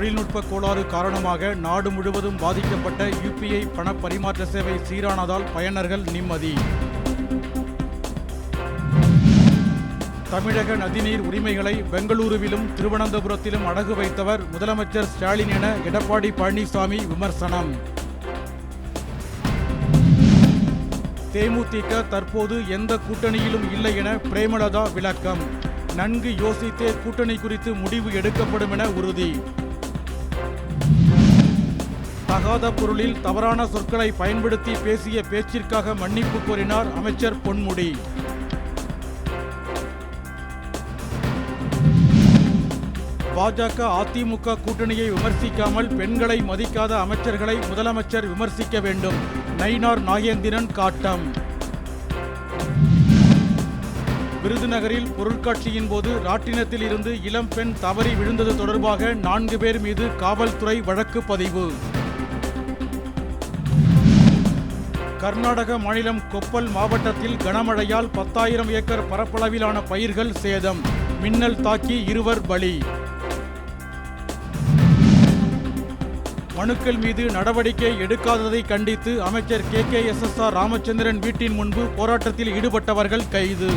தொழில்நுட்ப கோளாறு காரணமாக நாடு முழுவதும் பாதிக்கப்பட்ட யுபிஐ பண பரிமாற்ற சேவை சீரானதால் பயனர்கள் நிம்மதி. தமிழக நதிநீர் உரிமைகளை பெங்களூருவிலும் திருவனந்தபுரத்திலும் அடகு வைத்தவர் முதலமைச்சர் ஸ்டாலின் என எடப்பாடி பழனிசாமி விமர்சனம். தேமுதிக தற்போது எந்த கூட்டணியிலும் இல்லை என பிரேமலதா விளக்கம். நன்கு யோசித்தே கூட்டணி குறித்து முடிவு எடுக்கப்படும் என உறுதி. தகாத பொருளில் தவறான சொற்களை பயன்படுத்தி பேசிய பேச்சிற்காக மன்னிப்பு கோரினார் அமைச்சர் பொன்முடி. பாஜக அதிமுக கூட்டணியை விமர்சிக்காமல் பெண்களை மதிக்காத அமைச்சர்களை முதலமைச்சர் விமர்சிக்க வேண்டும். நயினார் நாகேந்திரன் காட்டம். விருதுநகரில் பொருட்காட்சியின் போது ராட்டினத்தில் இருந்து இளம்பெண் தவறி விழுந்தது தொடர்பாக நான்கு பேர் மீது காவல்துறை வழக்கு பதிவு. கர்நாடக மாநிலம் கொப்பல் மாவட்டத்தில் கனமழையால் பத்தாயிரம் ஏக்கர் பரப்பளவிலான பயிர்கள் சேதம். மின்னல் தாக்கி இருவர் பலி. மனுக்கள் மீது நடவடிக்கை எடுக்காததை கண்டித்து அமைச்சர் K K S S R Ramachandran வீட்டின் முன்பு போராட்டத்தில் ஈடுபட்டவர்கள் கைது.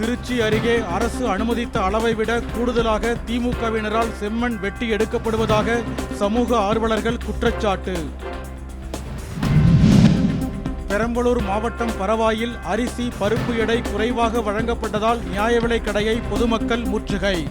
திருச்சி அருகே அரசு அனுமதித்த அளவை விட கூடுதலாக திமுகவினரால் செம்மண் வெட்டி எடுக்கப்படுவதாக சமூக ஆர்வலர்கள் குற்றச்சாட்டு. பெரம்பலூர் மாவட்டம் பரவாயில் அரிசி பருப்பு எடை குறைவாக வழங்கப்பட்டதால் நியாய விலைக் கடையை பொதுமக்கள் முற்றுகை.